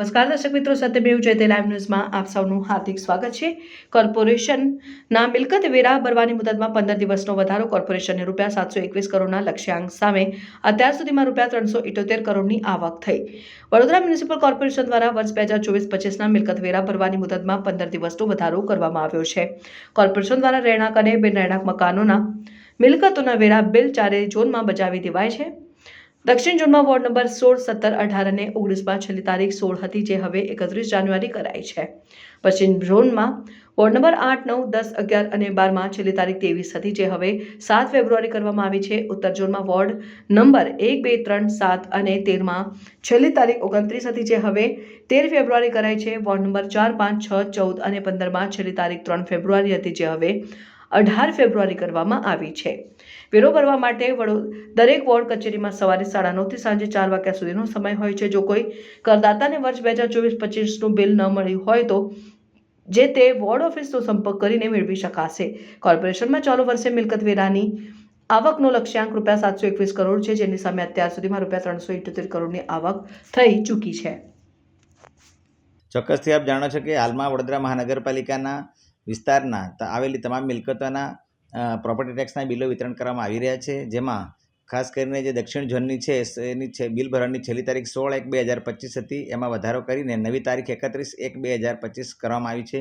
નમસ્કાર દર્શક મિત્રો સત્યમેવ જયતે લાઈવ ન્યૂઝમાં આપ સૌનું હાર્દિક સ્વાગત છે. કોર્પોરેશનના મિલકત વેરા ભરવાની મુદતમાં પંદર દિવસનો વધારો કોર્પોરેશનને રૂપિયા સાતસો એકવીસ કરોડના લક્ષ્યાંક સામે અત્યાર સુધીમાં રૂપિયા ત્રણસો ઇઠોતેર કરોડની આવક થઈ. વડોદરા મ્યુનિસિપલ કોર્પોરેશન દ્વારા વર્ષ બે હજાર ચોવીસ પચીસના મિલકત વેરા ભરવાની મુદતમાં પંદર દિવસનો વધારો કરવામાં આવ્યો છે. કોર્પોરેશન દ્વારા રહેણાંક અને બિન રહેણાંક મકાનોના મિલકતોના વેરા બિલ ચારે ઝોનમાં બજાવી દેવાય છે. દક્ષિણ ઝોનમાં વોર્ડ નંબર સોળ, સત્તર, અઢાર અને ઓગણીસમાં છેલ્લી તારીખ સોળ હતી, જે હવે એકત્રીસ જાન્યુઆરી કરાઈ છે. પશ્ચિમ ઝોનમાં વોર્ડ નંબર આઠ, નવ, દસ, અગિયાર અને બારમાં છેલ્લી તારીખ ત્રેવીસ હતી, જે હવે સાત ફેબ્રુઆરી કરવામાં આવી છે. ઉત્તર ઝોનમાં વોર્ડ નંબર એક, બે, ત્રણ, સાત અને તેરમાં છેલ્લી તારીખ ઓગણત્રીસ હતી, જે હવે તેર ફેબ્રુઆરી કરાઈ છે. વોર્ડ નંબર ચાર, પાંચ, છ, ચૌદ અને પંદરમાં છેલ્લી તારીખ ત્રણ ફેબ્રુઆરી હતી, જે હવે અઢાર ફેબ્રુઆરી કરવામાં આવી છે. વેરો ભરવા માટે દરેક વોર્ડ કચેરીમાં સવારે સાડા નવથી સાંજે ચાર વાગ્યા સુધીનો સમય હોય છે. જો કોઈ કરદાતાને વર્ષ બે હજાર ચોવીસ પચીસનું બિલ ન મળ્યું હોય તો જે તે વોર્ડ ઓફિસનો સંપર્ક કરીને મેળવી શકાશે. કોર્પોરેશનમાં ચાલુ વર્ષે મિલકત વેરાની આવકનો લક્ષ્યાંક રૂપિયા સાતસો એકવીસ કરોડ છે, જેની સામે અત્યાર સુધીમાં રૂપિયા ત્રણસો ઇઠ્યોતેર કરોડની આવક થઈ ચૂકી છે. ચોક્કસથી આપ જાણો છો કે હાલમાં વડોદરા મહાનગરપાલિકાના વિસ્તારના આવેલી તમામ મિલકતોના પ્રોપર્ટી ટેક્સના બિલો વિતરણ કરવામાં આવી રહ્યા છે. જેમાં ખાસ કરીને જે દક્ષિણ ઝોનની છે, એની છે, બિલ ભરવાની છેલ્લી તારીખ સોળ એક બે હજાર પચીસ હતી. એમાં વધારો કરીને નવી તારીખ એકત્રીસ એક બે હજાર પચીસ કરવામાં આવી છે.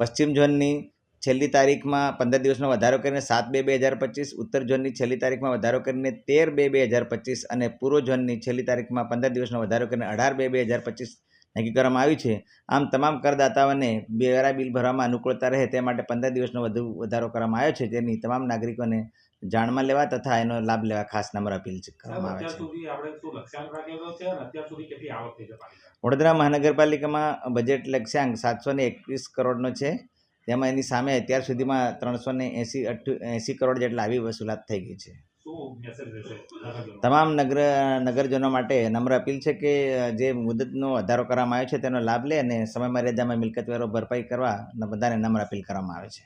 પશ્ચિમ ઝોનની છેલ્લી તારીખમાં પંદર દિવસનો વધારો કરીને સાત બે બે હજાર પચીસ, ઉત્તર ઝોનની છેલ્લી તારીખમાં વધારો કરીને તેર બે બે હજાર પચીસ અને પૂર્વ ઝોનની છેલ્લી તારીખમાં પંદર દિવસનો વધારો કરીને અઢાર બે બે હજાર પચીસ નક્કી કરવામાં આવ્યું છે. આમ તમામ કરદાતાઓને વેરા બિલ ભરવામાં અનુકૂળતા રહે તે માટે પંદર દિવસનો વધુ વધારો કરવામાં આવ્યો છે. તેની તમામ નાગરિકોને જાણમાં લેવા તથા એનો લાભ લેવા ખાસ નંબર અપીલ કરવામાં આવે છે. વડોદરા મહાનગરપાલિકામાં બજેટ લક્ષ્યાંક સાતસો ને એકવીસ કરોડનો છે. તેમાં એની સામે અત્યાર સુધીમાં ત્રણસો ને એંસી એંસી કરોડ જેટલા આવી વસૂલાત થઈ ગઈ છે. તમામ નગર, નગરજનો માટે નમ્ર અપીલ છે કે, જે મુદતનો વધારો કરવામાં આવ્યો છે, તેનો લાભ લે અને સમય મર્યાદામાં મિલકત વેરો ભરપાઈ કરવા બધાને નમ્ર અપીલ કરવામાં આવે છે.